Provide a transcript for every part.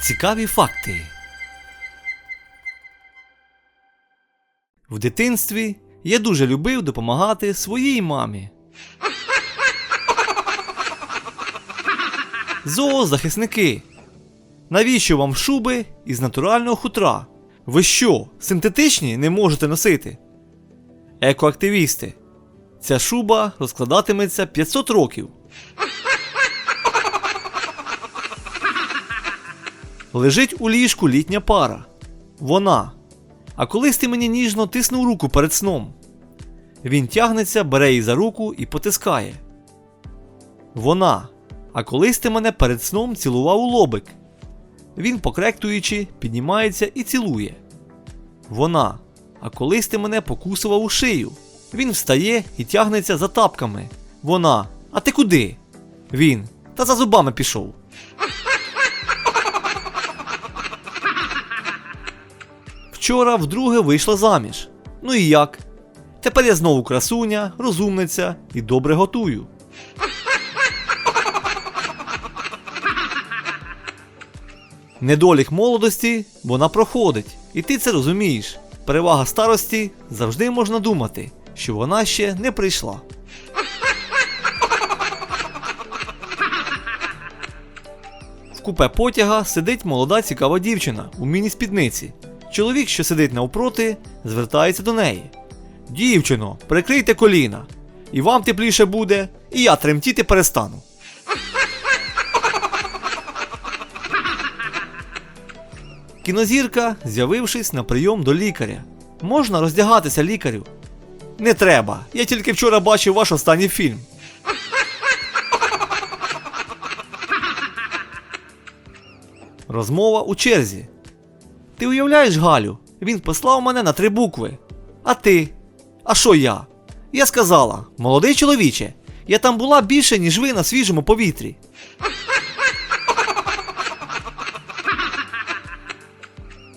Цікаві факти. В дитинстві я дуже любив допомагати своїй мамі. Зоозахисники. Навіщо вам шуби із натурального хутра? Ви що, синтетичні не можете носити? Екоактивісти. Ця шуба розкладатиметься 500 років. Лежить у ліжку літня пара. Вона. А колись ти мені ніжно тиснув руку перед сном. Він тягнеться, бере її за руку і потискає. Вона. А колись ти мене перед сном цілував у лобик. Він, покректуючи, піднімається і цілує. Вона. А колись ти мене покусував у шию. Він встає і тягнеться за тапками. Вона. А ти куди? Він. Та за зубами пішов. Вчора вдруге вийшла заміж. Ну і як? Тепер я знову красуня, розумниця і добре готую. Недолік молодості вона проходить, і ти це розумієш. Перевага старості завжди можна думати, що вона ще не прийшла. В купе потяга сидить молода цікава дівчина у міні-спідниці. Чоловік, що сидить навпроти, звертається до неї. Дівчино, прикрийте коліна. І вам тепліше буде, і я тремтіти перестану. Кінозірка, з'явившись на прийом до лікаря. Можна роздягатися лікарю? Не треба. Я тільки вчора бачив ваш останній фільм. Розмова у черзі. Ти уявляєш, Галю? Він послав мене на три букви. А ти? А що я? Я сказала, молодий чоловіче, я там була більше, ніж ви на свіжому повітрі.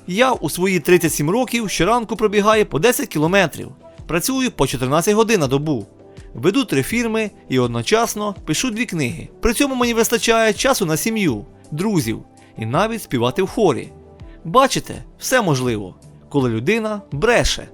Я у свої 37 років щоранку пробігаю по 10 кілометрів, працюю по 14 годин на добу. Веду три фірми і одночасно пишу дві книги. При цьому мені вистачає часу на сім'ю, друзів і навіть співати в хорі. Бачите, все можливо, коли людина бреше.